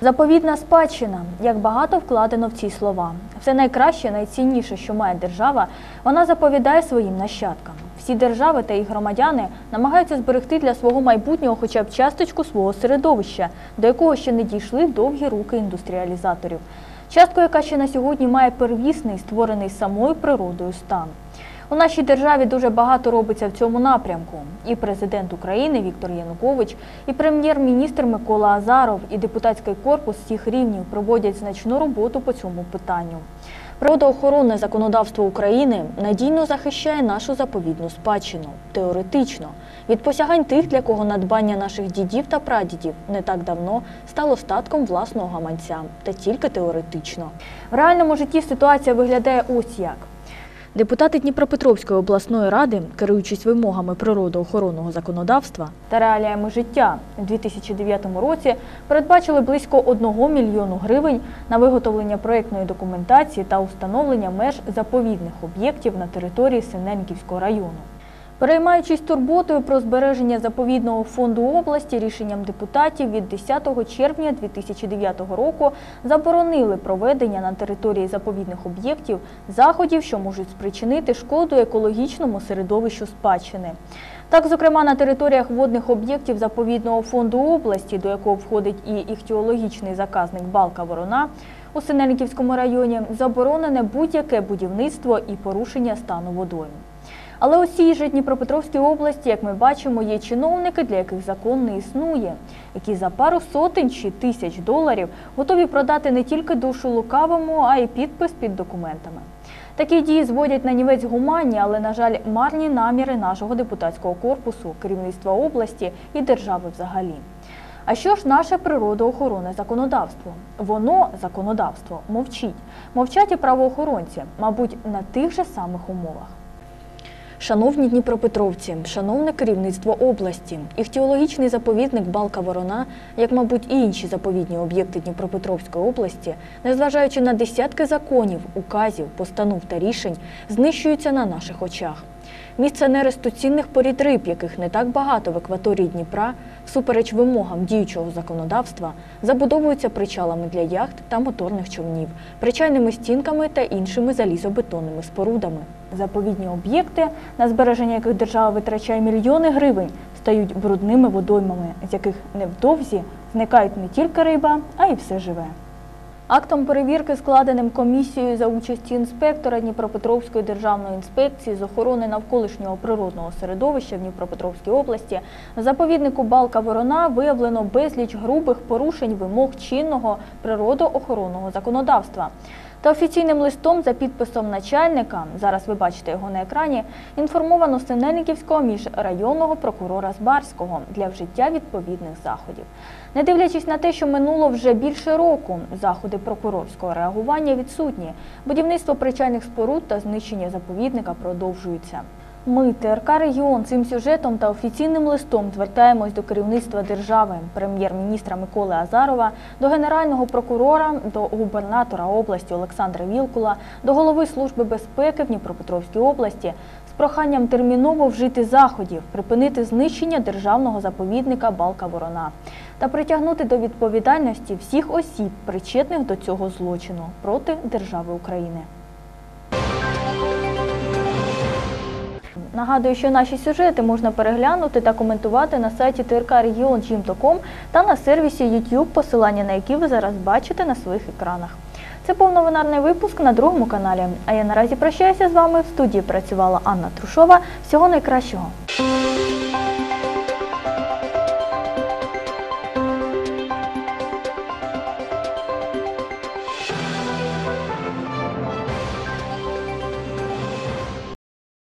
Заповідна спадщина, як багато вкладено в ці слова. Все найкраще, найцінніше, що має держава, вона заповідає своїм нащадкам. Всі держави та їх громадяни намагаються зберегти для свого майбутнього хоча б часточку свого середовища, до якого ще не дійшли довгі руки індустріалізаторів. Частку, яка ще на сьогодні має первісний, створений самою природою стан. У нашій державі дуже багато робиться в цьому напрямку. І президент України Віктор Янукович, і прем'єр-міністр Микола Азаров, і депутатський корпус всіх рівнів проводять значну роботу по цьому питанню. Природоохоронне законодавство України надійно захищає нашу заповідну спадщину теоретично від посягань тих, для кого надбання наших дідів та прадідів не так давно стало статком власного гаманця, та тільки теоретично. В реальному житті ситуація виглядає ось як. Депутати Дніпропетровської обласної ради, керуючись вимогами природоохоронного законодавства та реаліями життя, у 2009 році передбачили близько 1 мільйону гривень на виготовлення проєктної документації та установлення меж заповідних об'єктів на території Синенківського району. Переймаючись турботою про збереження заповідного фонду області, рішенням депутатів від 10 червня 2009 року заборонили проведення на території заповідних об'єктів заходів, що можуть спричинити шкоду екологічному середовищу спадщини. Так, зокрема, на територіях водних об'єктів заповідного фонду області, до якого входить і іхтіологічний заказник Балка Ворона, у Синельниківському районі заборонене будь-яке будівництво і порушення стану водойм. Але у цій же Дніпропетровській області, як ми бачимо, є чиновники, для яких закон не існує, які за пару сотень чи тисяч доларів готові продати не тільки душу лукавому, а й підпис під документами. Такі дії зводять на нівець гуманні, але, на жаль, марні наміри нашого депутатського корпусу, керівництва області і держави взагалі. А що ж наше природоохоронне законодавство? Воно, законодавство, мовчить. Мовчать і правоохоронці, мабуть, на тих же самих умовах. Шановні дніпропетровці, шановне керівництво області, іхтіологічний заповідник Балка Ворона, як, мабуть, і інші заповідні об'єкти Дніпропетровської області, незважаючи на десятки законів, указів, постанов та рішень, знищуються на наших очах. Місце нересту цінних порід риб, яких не так багато в акваторії Дніпра, всупереч вимогам діючого законодавства, забудовуються причалами для яхт та моторних човнів, причальними стінками та іншими залізобетонними спорудами. Заповідні об'єкти, на збереження яких держава витрачає мільйони гривень, стають брудними водоймами, з яких невдовзі зникають не тільки риба, а й все живе. Актом перевірки, складеним комісією за участі інспектора Дніпропетровської державної інспекції з охорони навколишнього природного середовища в Дніпропетровській області, заповіднику Балка Ворона виявлено безліч грубих порушень вимог чинного природоохоронного законодавства. Та офіційним листом за підписом начальника, зараз ви бачите його на екрані, інформовано Синельниківського міжрайонного прокурора Збарського для вжиття відповідних заходів. Не дивлячись на те, що минуло вже більше року, заходи прокурорського реагування відсутні. Будівництво причальних споруд та знищення заповідника продовжуються. Ми, ТРК Регіон, цим сюжетом та офіційним листом звертаємось до керівництва держави, прем'єр-міністра Миколи Азарова, до генерального прокурора, до губернатора області Олександра Вілкула, до голови Служби безпеки в Дніпропетровській області з проханням терміново вжити заходів, припинити знищення державного заповідника Балка Ворона та притягнути до відповідальності всіх осіб, причетних до цього злочину проти держави України. Нагадую, що наші сюжети можна переглянути та коментувати на сайті ТРК Region.com та на сервісі YouTube, посилання на які ви зараз бачите на своїх екранах. Це був новинарний випуск на другому каналі. А я наразі прощаюся з вами. В студії працювала Анна Трушова. Всього найкращого.